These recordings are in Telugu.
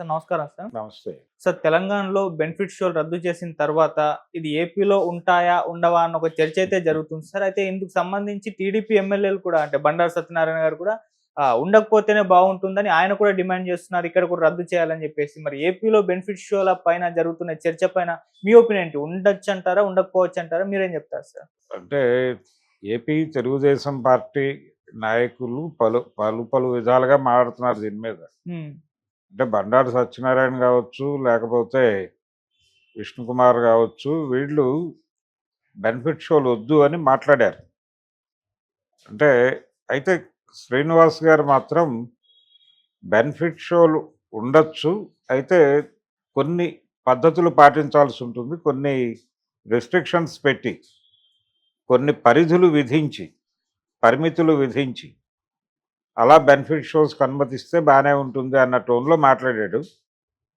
సార్. నమస్కారం సార్. నమస్తే. సార్ తెలంగాణలో బెనిఫిట్ షోలు రద్దు చేసిన తర్వాత ఇది ఏపీలో ఉంటాయా ఉండవా అన్న ఒక చర్చ అయితే జరుగుతుంది సార్. అయితే ఇందుకు సంబంధించి టీడీపీ ఎమ్మెల్యేలు కూడా అంటే బండారు సత్యనారాయణ గారు కూడా ఉండకపోతేనే బాగుంటుందని ఆయన కూడా డిమాండ్ చేస్తున్నారు. ఇక్కడ కూడా రద్దు చేయాలని చెప్పేసి. మరి ఏపీలో బెనిఫిట్ షోల పైన జరుగుతున్న చర్చ పైన మీ ఒపీనియన్ ఏంటి? ఉండొచ్చు అంటారా ఉండకపోవచ్చు అంటారా మీరేం చెప్తారు సార్? అంటే ఏపీ తెలుగుదేశం పార్టీ నాయకులు పలు పలు పలు విధాలుగా మాట్లాడుతున్నారు దీని మీద. అంటే బండారు సత్యనారాయణ కావచ్చు లేకపోతే విష్ణుకుమార్ కావచ్చు వీళ్ళు బెనిఫిట్ షోలు వద్దు అని మాట్లాడారు. అంటే అయితే శ్రీనివాస్ గారు మాత్రం బెనిఫిట్ షోలు ఉండొచ్చు అయితే కొన్ని పద్ధతులు పాటించాల్సి ఉంటుంది కొన్ని రెస్ట్రిక్షన్స్ పెట్టి కొన్ని పరిధులు విధించి పరిమితులు విధించి అలా బెనిఫిట్ షోస్కి అనుమతిస్తే బాగానే ఉంటుంది అన్న టోన్లో మాట్లాడాడు.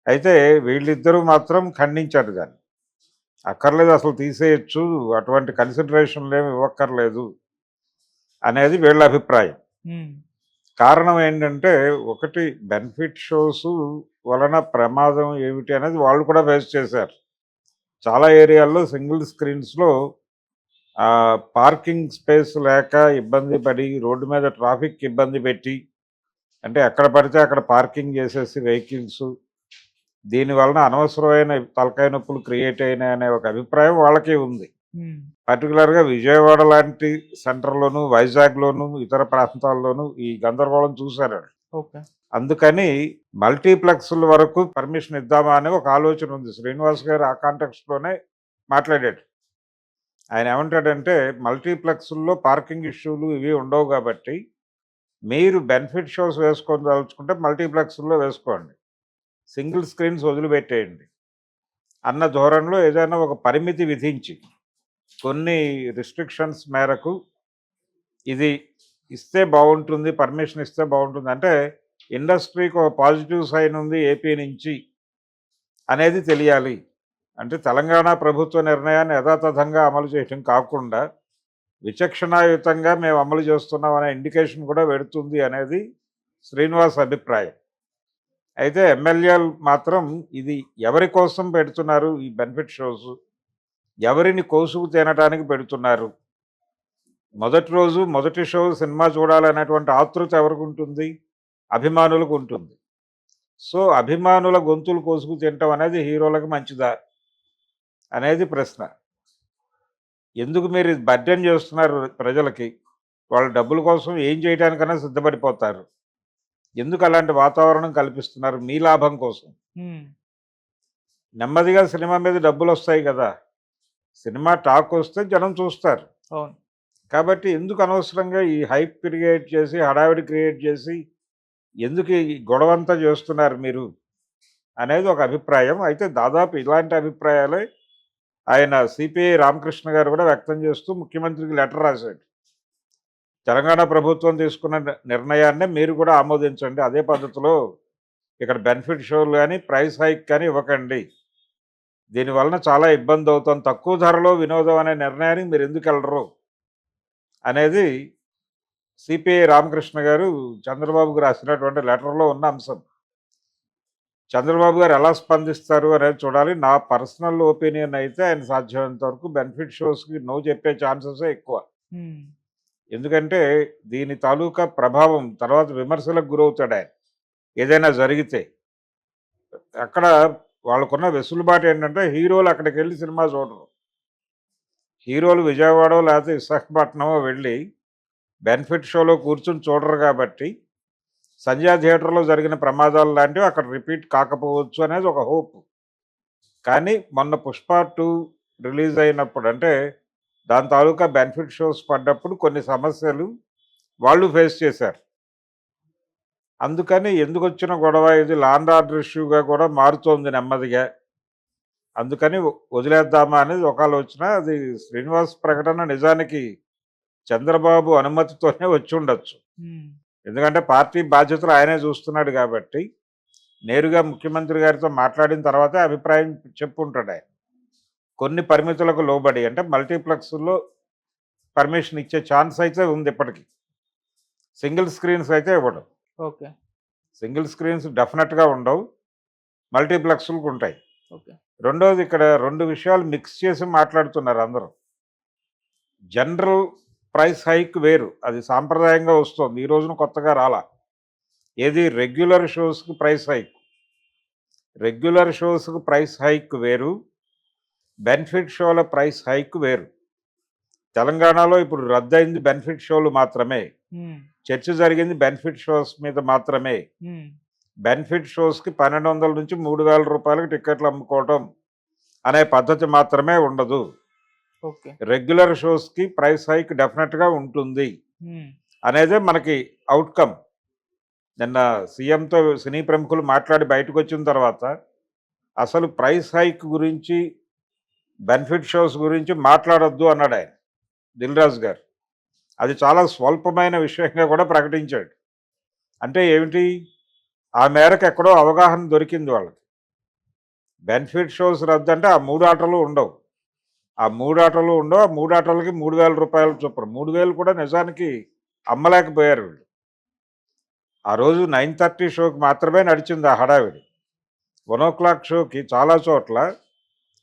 అయితే వీళ్ళిద్దరూ మాత్రం ఖండించారు దాన్ని. అక్కర్లేదు అసలు తీసేయచ్చు అటువంటి కన్సిడరేషన్లు ఏమి ఇవ్వక్కర్లేదు అనేది వీళ్ళ అభిప్రాయం. కారణం ఏంటంటే ఒకటి బెనిఫిట్ షోస్ వలన ప్రమాదం ఏమిటి అనేది వాళ్ళు కూడా ఫేస్ చేశారు. చాలా ఏరియాల్లో సింగిల్ స్క్రీన్స్లో పార్కింగ్ స్పేస్ లేక ఇబ్బంది పడి రోడ్డు మీద ట్రాఫిక్ ఇబ్బంది పెట్టి అంటే ఎక్కడ పడితే అక్కడ పార్కింగ్ చేసేసి వెహికల్స్ దీని వలన అనవసరమైన తలకాయ నొప్పులు క్రియేట్ అయినాయి అనే ఒక అభిప్రాయం వాళ్ళకి ఉంది. పర్టికులర్గా విజయవాడ లాంటి సెంటర్లోను వైజాగ్లోను ఇతర ప్రాంతాల్లోనూ ఈ గందరగోళం చూశారు అందుకని మల్టీప్లెక్స్ల వరకు పర్మిషన్ ఇద్దామా అనే ఒక ఆలోచన ఉంది. శ్రీనివాస్ గారు ఆ కాంటెక్స్ట్లోనే మాట్లాడాడు. ఆయన ఏమంటాడంటే మల్టీప్లెక్స్ల్లో పార్కింగ్ ఇష్యూలు ఇవి ఉండవు కాబట్టి మీరు బెనిఫిట్ షోస్ వేసుకొని తలుచుకుంటే మల్టీప్లెక్స్లో వేసుకోండి. సింగిల్ స్క్రీన్స్ వదిలిపెట్టేయండి. అన్న ధోరణిలో ఏదైనా ఒక పరిమితి విధించి కొన్ని రిస్ట్రిక్షన్స్ మేరకు ఇది ఇస్తే బాగుంటుంది పర్మిషన్ ఇస్తే బాగుంటుంది. అంటే ఇండస్ట్రీకి ఒక పాజిటివ్ సైన్ ఉంది ఏపీ నుంచి అనేది తెలియాలి. అంటే తెలంగాణ ప్రభుత్వ నిర్ణయాన్ని యథాతథంగా అమలు చేయటం కాకుండా విచక్షణాయుతంగా మేము అమలు చేస్తున్నాం అనే ఇండికేషన్ కూడా పెడుతుంది అనేది శ్రీనివాస్ అభిప్రాయం. అయితే ఎమ్మెల్యేలు మాత్రం ఇది ఎవరి కోసం పెడుతున్నారు ఈ బెనిఫిట్ షోస్ ఎవరిని కోసుకు తినటానికి పెడుతున్నారు? మొదటి రోజు మొదటి షో సినిమా చూడాలనేటువంటి ఆతృత ఎవరికి ఉంటుంది? అభిమానులకు ఉంటుంది. సో అభిమానుల గొంతులు కోసుకు తినటం అనేది హీరోలకు మంచిదా? అనేది ప్రశ్న. ఎందుకు మీరు బడ్జెట్ చేస్తున్నారు ప్రజలకి? వాళ్ళ డబ్బుల కోసం ఏం చేయడానికైనా సిద్ధపడిపోతారు. ఎందుకు అలాంటి వాతావరణం కల్పిస్తున్నారు మీ లాభం కోసం. నెమ్మదిగా సినిమా మీద డబ్బులు వస్తాయి కదా. సినిమా టాక్ వస్తే జనం చూస్తారు. అవును. కాబట్టి ఎందుకు అనవసరంగా ఈ హైప్ క్రియేట్ చేసి హడావిడి క్రియేట్ చేసి ఎందుకు ఈ గొడవంతా చేస్తున్నారు మీరు? అనేది ఒక అభిప్రాయం. అయితే దాదాపు ఇలాంటి అభిప్రాయాలే ఆయన సిపిఐ రామకృష్ణ గారు కూడా వ్యక్తం చేస్తూ ముఖ్యమంత్రికి లెటర్ రాశాడు. తెలంగాణ ప్రభుత్వం తీసుకున్న నిర్ణయాన్ని మీరు కూడా ఆమోదించండి. అదే పద్ధతిలో ఇక్కడ బెనిఫిట్ షోలు కానీ ప్రైస్ హైక్ కానీ ఇవ్వకండి. దీనివలన చాలా ఇబ్బంది అవుతుంది తక్కువ ధరలో వినోదం అనే నిర్ణయానికి మీరు ఎందుకు వెళ్ళరు? అనేది సిపిఐ రామకృష్ణ గారు చంద్రబాబుకు రాసినటువంటి లెటర్లో ఉన్న అంశం. చంద్రబాబు గారు ఎలా స్పందిస్తారు అనేది చూడాలి. నా పర్సనల్ ఒపీనియన్ అయితే ఆయన సాధ్యమైనంత వరకు బెనిఫిట్ షోస్కి నో చెప్పే ఛాన్సెస్ ఎక్కువ. ఎందుకంటే దీని తాలూకా ప్రభావం తర్వాత విమర్శలకు గురవుతాడు ఆయన. ఏదైనా జరిగితే. అక్కడ వాళ్ళకున్న వెసులుబాటు ఏంటంటే హీరోలు అక్కడికి వెళ్ళి సినిమా చూడరు. హీరోలు విజయవాడ లేకపోతే విశాఖపట్నమో వెళ్ళి బెనిఫిట్ షోలో కూర్చుని చూడరు కాబట్టి సంధ్యా థియేటర్లో జరిగిన ప్రమాదాలు లాంటివి అక్కడ రిపీట్ కాకపోవచ్చు అనేది ఒక హోప్. కానీ మొన్న పుష్ప టూ రిలీజ్ అయినప్పుడు అంటే దాని తాలూకా బెనిఫిట్ షోస్ పడ్డప్పుడు కొన్ని సమస్యలు వాళ్ళు ఫేస్ చేశారు. అందుకని ఎందుకు వచ్చిన గొడవ ఇది లాండ్ ఆర్డర్ ఇష్యూగా కూడా మారుతోంది నెమ్మదిగా. అందుకని వదిలేద్దామా అనేది ఒక ఆలోచన. అది శ్రీనివాస్ ప్రకటన నిజానికి చంద్రబాబు అనుమతితోనే వచ్చి ఉండొచ్చు. ఎందుకంటే పార్టీ బాధ్యతలు ఆయనే చూస్తున్నాడు కాబట్టి నేరుగా ముఖ్యమంత్రి గారితో మాట్లాడిన తర్వాతే అభిప్రాయం చెప్పుంటాడు ఆయన. కొన్ని పరిమితులకు లోబడి అంటే మల్టీప్లెక్స్లో పర్మిషన్ ఇచ్చే ఛాన్స్ అయితే ఉంది ఇప్పటికి. సింగిల్ స్క్రీన్స్ అయితే ఇవ్వడం. ఓకే. సింగిల్ స్క్రీన్స్ డెఫినెట్గా ఉండవు. మల్టీప్లెక్స్లకు ఉంటాయి. ఓకే. రెండోది ఇక్కడ రెండు విషయాలు మిక్స్ చేసి మాట్లాడుతున్నారు అందరూ. జనరల్ ప్రైస్ హైక్ వేరు. అది సాంప్రదాయంగా వస్తుంది. ఈ రోజున కొత్తగా రాలా. ఏది? రెగ్యులర్ షోస్కి ప్రైస్ హైక్. రెగ్యులర్ షోస్కి ప్రైస్ హైక్ వేరు. బెనిఫిట్ షోల ప్రైస్ హైక్ వేరు. తెలంగాణలో ఇప్పుడు రద్దయింది బెనిఫిట్ షోలు మాత్రమే. చర్చ జరిగింది బెనిఫిట్ షోస్ మీద మాత్రమే. బెనిఫిట్ షోస్కి పన్నెండు వందల నుంచి మూడు వేల రూపాయలకి టికెట్లు అమ్ముకోవటం అనే పద్ధతి మాత్రమే ఉండదు. రెగ్యులర్ షోస్కి ప్రైస్ హైక్ డెఫినెట్గా ఉంటుంది. అనేదే మనకి అవుట్కమ్ నిన్న సీఎంతో సినీ ప్రముఖులు మాట్లాడి బయటకు వచ్చిన తర్వాత అసలు ప్రైస్ హైక్ గురించి బెనిఫిట్ షోస్ గురించి మాట్లాడొద్దు అన్నాడు ఆయన దిల్ రాజు గారు. అది చాలా స్వల్పమైన విషయంగా కూడా ప్రకటించాడు. అంటే ఏమిటి? ఆ మేరకు ఎక్కడో అవగాహన దొరికింది వాళ్ళకి. బెనిఫిట్ షోస్ రద్దు అంటే ఆ మూడు ఆటలు ఉండవు. ఆ మూడు ఆటలు ఉండవు. ఆ మూడు ఆటలకి మూడు వేల రూపాయలు చొప్పున. మూడు వేలు కూడా నిజానికి అమ్మలేకపోయారు వీళ్ళు. ఆ రోజు నైన్ థర్టీ షోకి మాత్రమే నడిచింది ఆ హడావిడి. వన్ ఓ క్లాక్ షోకి చాలా చోట్ల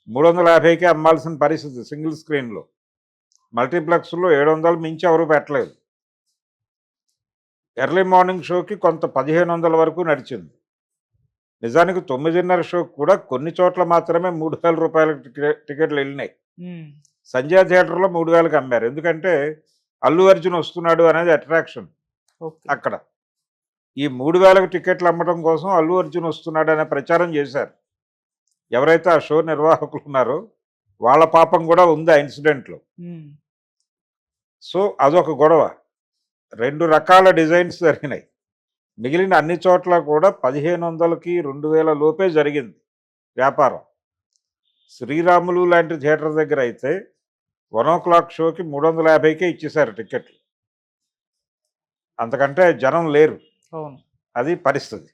మూడు వందల యాభైకి అమ్మాల్సిన పరిస్థితి సింగిల్ స్క్రీన్లో. మల్టీప్లెక్స్లో ఏడు వందలు మించి ఎవరు పెట్టలేదు. ఎర్లీ మార్నింగ్ షోకి కొంత పదిహేను వందల వరకు నడిచింది. నిజానికి తొమ్మిదిన్నర షో కూడా కొన్ని చోట్ల మాత్రమే మూడు వేల రూపాయల టికెట్లు వెళ్ళినాయి. సంజయ్ థియేటర్లో మూడు వేలకు అమ్మారు ఎందుకంటే అల్లు అర్జున్ వస్తున్నాడు అనేది అట్రాక్షన్ అక్కడ. ఈ మూడు వేలకు టికెట్లు అమ్మడం కోసం అల్లు అర్జున్ వస్తున్నాడు అనే ప్రచారం చేశారు. ఎవరైతే ఆ షో నిర్వాహకులు ఉన్నారో వాళ్ళ పాపం కూడా ఉంది ఆ ఇన్సిడెంట్లో. సో అదొక గొడవ. రెండు రకాల డిజైన్స్ జరిగినాయి. మిగిలిన అన్ని చోట్ల కూడా పదిహేను వందలకి రెండు వేల లోపే జరిగింది వ్యాపారం. శ్రీరాములు లాంటి థియేటర్ దగ్గర అయితే వన్ ఓ క్లాక్ షోకి మూడు వందల యాభైకే ఇచ్చేశారు టికెట్లు అంతకంటే జనం లేరు. అవును. అది పరిస్థితి.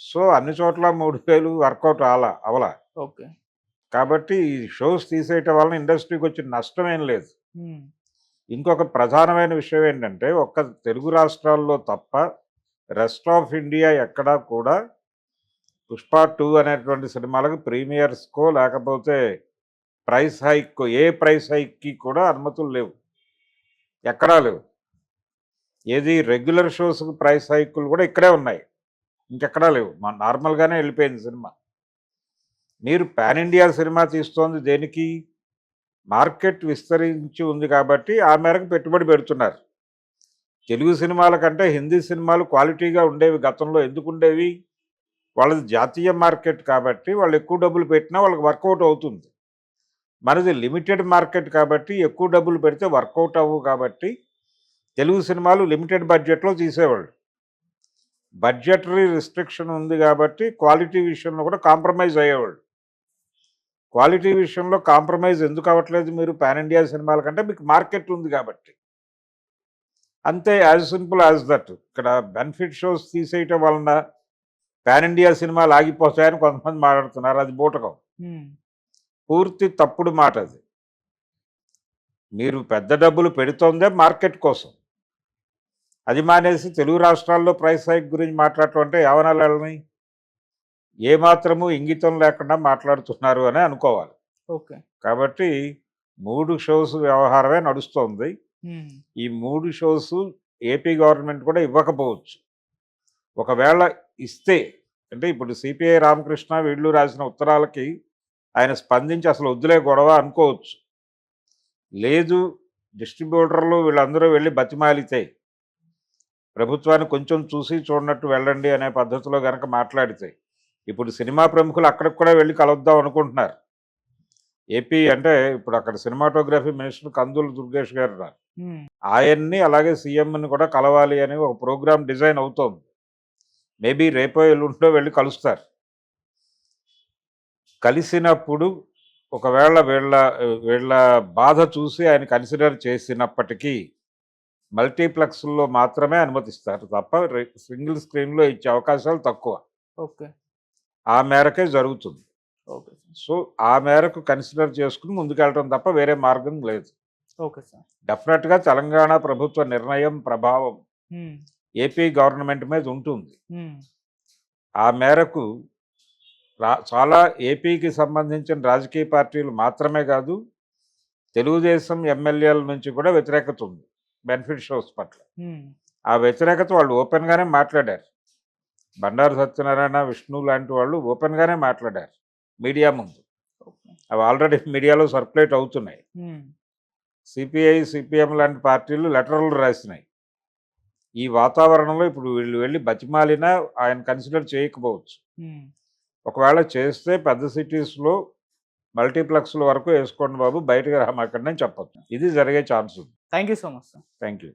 సో అన్ని చోట్ల మూడు వేలు వర్కౌట్ అలా అవలా. ఓకే. కాబట్టి ఈ షోస్ తీసేయటం వలన ఇండస్ట్రీకి వచ్చిన నష్టం ఏం లేదు. ఇంకొక ప్రధానమైన విషయం ఏంటంటే ఒక్క తెలుగు రాష్ట్రాల్లో తప్ప రెస్ట్ ఆఫ్ ఇండియా ఎక్కడా కూడా పుష్ప టూ అనేటువంటి సినిమాలకు ప్రీమియర్స్కో లేకపోతే ప్రైస్ హైక్ ఏ ప్రైస్ హైక్కి కూడా అనుమతులు లేవు. ఎక్కడా లేవు. ఏది రెగ్యులర్ షోస్కి ప్రైస్ హైకులు కూడా ఇక్కడే ఉన్నాయి. ఇంకెక్కడా లేవు. మా నార్మల్గానే వెళ్ళిపోయింది సినిమా. మీరు పాన్ ఇండియా సినిమా తీస్తోంది దేనికి? మార్కెట్ విస్తరించి ఉంది కాబట్టి ఆ మేరకు పెట్టుబడి పెడుతున్నారు. తెలుగు సినిమాల కంటే హిందీ సినిమాలు క్వాలిటీగా ఉండేవి గతంలో ఎందుకు ఉండేవి? వాళ్ళది జాతీయ మార్కెట్ కాబట్టి వాళ్ళు ఎక్కువ డబ్బులు పెట్టినా వాళ్ళకి వర్కౌట్ అవుతుంది. మనది లిమిటెడ్ మార్కెట్ కాబట్టి ఎక్కువ డబ్బులు పెడితే వర్కౌట్ అవ్వు కాబట్టి తెలుగు సినిమాలు లిమిటెడ్ బడ్జెట్లో తీసేవాళ్ళు. బడ్జెటరీ రిస్ట్రిక్షన్ ఉంది కాబట్టి క్వాలిటీ విషయంలో కూడా కాంప్రమైజ్ అయ్యేవాళ్ళు. క్వాలిటీ విషయంలో కాంప్రమైజ్ ఎందుకు అవ్వట్లేదు మీరు? పాన్ ఇండియా సినిమాల కంటే మీకు మార్కెట్ ఉంది కాబట్టి. అంతే యాజ్ సింపుల్ యాజ్ దట్. ఇక్కడ బెనిఫిట్ షోస్ తీసేయటం వలన పాన్ ఇండియా సినిమాలు ఆగిపోతాయని కొంతమంది మాట్లాడుతున్నారు. అది బూటకం. పూర్తి తప్పుడు మాట అది. మీరు పెద్ద డబ్బులు పెడుతోందే మార్కెట్ కోసం. అది మానేసి తెలుగు రాష్ట్రాల్లో ప్రైస్ హైక్ గురించి మాట్లాడటం అంటే ఏమనాలని ఏమాత్రము ఇంగితం లేకుండా మాట్లాడుతున్నారు అని అనుకోవాలి. ఓకే. కాబట్టి మూడు షోస్ వ్యవహారమే నడుస్తోంది. ఈ మూడు షోస్ ఏపీ గవర్నమెంట్ కూడా ఇవ్వకపోవచ్చు. ఒకవేళ ఇస్తే అంటే ఇప్పుడు సిపిఐ రామకృష్ణ వీళ్ళు రాసిన ఉత్తరాలకి ఆయన స్పందించి అసలు వద్దులే గొడవ అనుకోవచ్చు. లేదు డిస్ట్రిబ్యూటర్లు వీళ్ళందరూ వెళ్ళి బతిమాలితే ప్రభుత్వాన్ని కొంచెం చూసి చూడనట్టు వెళ్ళండి అనే పద్ధతిలో కనుక మాట్లాడితే ఇప్పుడు సినిమా ప్రముఖులు అక్కడికి కూడా వెళ్ళి కలుద్దాం అనుకుంటున్నారు. ఏపీ అంటే ఇప్పుడు అక్కడ సినిమాటోగ్రఫీ మినిస్టర్ కందులు దుర్గేష్ గారు ఆయన్ని అలాగే సీఎంని కూడా కలవాలి అని ఒక ప్రోగ్రామ్ డిజైన్ అవుతోంది. మేబీ రేపో ఎల్లుంటో వెళ్ళి కలుస్తారు. కలిసినప్పుడు ఒకవేళ వీళ్ళ వీళ్ళ బాధ చూసి ఆయన కన్సిడర్ చేసినప్పటికీ మల్టీప్లెక్స్లో మాత్రమే అనుమతిస్తారు తప్ప సింగిల్ స్క్రీన్లో ఇచ్చే అవకాశాలు తక్కువ. ఓకే. ఆ మేరకే జరుగుతుంది. ఓకే సో ఆ మేరకు కన్సిడర్ చేసుకుని ముందుకెళ్ళటం తప్ప వేరే మార్గం లేదు. Okay sir. డెఫినెట్గా తెలంగాణ ప్రభుత్వ నిర్ణయం ప్రభావం ఏపీ గవర్నమెంట్ మీద ఉంటుంది. ఆ మేరకు చాలా ఏపీకి సంబంధించిన రాజకీయ పార్టీలు మాత్రమే కాదు తెలుగుదేశం ఎమ్మెల్యేల నుంచి కూడా వ్యతిరేకత ఉంది. బెనిఫిట్ షోస్ పట్ల. ఆ వ్యతిరేకత వాళ్ళు ఓపెన్గానే మాట్లాడారు. బండారు సత్యనారాయణ విష్ణు లాంటి వాళ్ళు ఓపెన్గానే మాట్లాడారు మీడియా ముందు. అవి ఆల్రెడీ మీడియాలో సర్క్యులేట్ అవుతున్నాయి. సిపిఐ సిపిఎం లాంటి పార్టీలు లెటర్లు రాసినాయి. ఈ వాతావరణంలో ఇప్పుడు వీళ్ళు వెళ్ళి బతిమాలినా ఆయన కన్సిడర్ చేయకపోవచ్చు. ఒకవేళ చేస్తే పెద్ద సిటీస్లో మల్టీప్లెక్స్ల వరకు వేసుకోండి బాబు బయటకు రామాకండి అని చెప్పొచ్చు. ఇది జరిగే ఛాన్స్ ఉంది thank you so much sir. Thank you